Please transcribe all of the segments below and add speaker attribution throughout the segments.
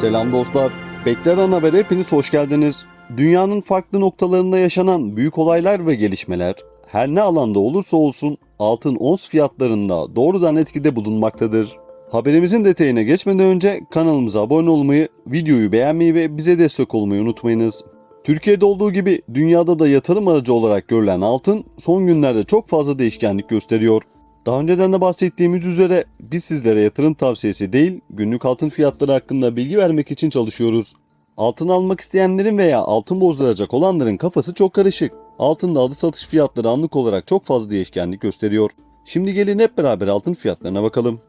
Speaker 1: Selam dostlar. Bekler Haber'e hepiniz hoş geldiniz. Dünyanın farklı noktalarında yaşanan büyük olaylar ve gelişmeler her ne alanda olursa olsun altın ons fiyatlarında doğrudan etkide bulunmaktadır. Haberimizin detayına geçmeden önce kanalımıza abone olmayı, videoyu beğenmeyi ve bize destek olmayı unutmayınız. Türkiye'de olduğu gibi dünyada da yatırım aracı olarak görülen altın son günlerde çok fazla değişkenlik gösteriyor. Daha önceden de bahsettiğimiz üzere biz sizlere yatırım tavsiyesi değil, günlük altın fiyatları hakkında bilgi vermek için çalışıyoruz. Altın almak isteyenlerin veya altın bozduracak olanların kafası çok karışık. Altında alı satış fiyatları anlık olarak çok fazla değişkenlik gösteriyor. Şimdi gelin hep beraber altın fiyatlarına bakalım.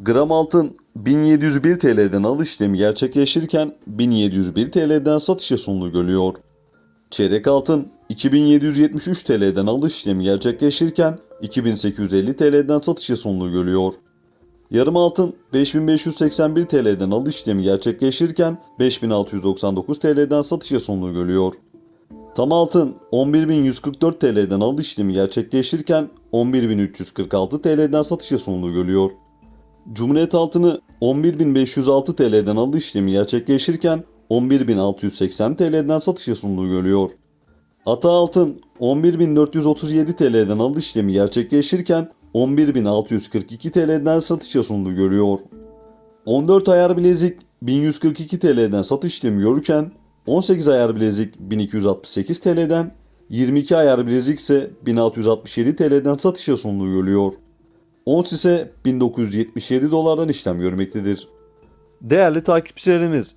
Speaker 1: Gram altın 1701 TL'den alış işlemi gerçekleşirken 1701 TL'den satışa sunulu görülüyor. Çeyrek altın 2773 TL'den alış işlemi gerçekleşirken 2850 TL'den satışa sunulu görülüyor. Yarım altın 5581 TL'den alış işlemi gerçekleşirken 5699 TL'den satışa sunulu görülüyor. Tam altın 11144 TL'den alış işlemi gerçekleşirken 11346 TL'den satışa sunulu görülüyor. Cumhuriyet altını 11.506 TL'den alış işlemi gerçekleşirken 11.680 TL'den satışa sunduğu görülüyor. Ata altın 11.437 TL'den alış işlemi gerçekleşirken 11.642 TL'den satışa sunduğu görülüyor. 14 ayar bilezik 1142 TL'den satış işlemi görürken 18 ayar bilezik 1268 TL'den 22 ayar bilezik ise 1667 TL'den satışa sunduğu görülüyor. Ons ise 1977 dolardan işlem görmektedir. Değerli takipçilerimiz,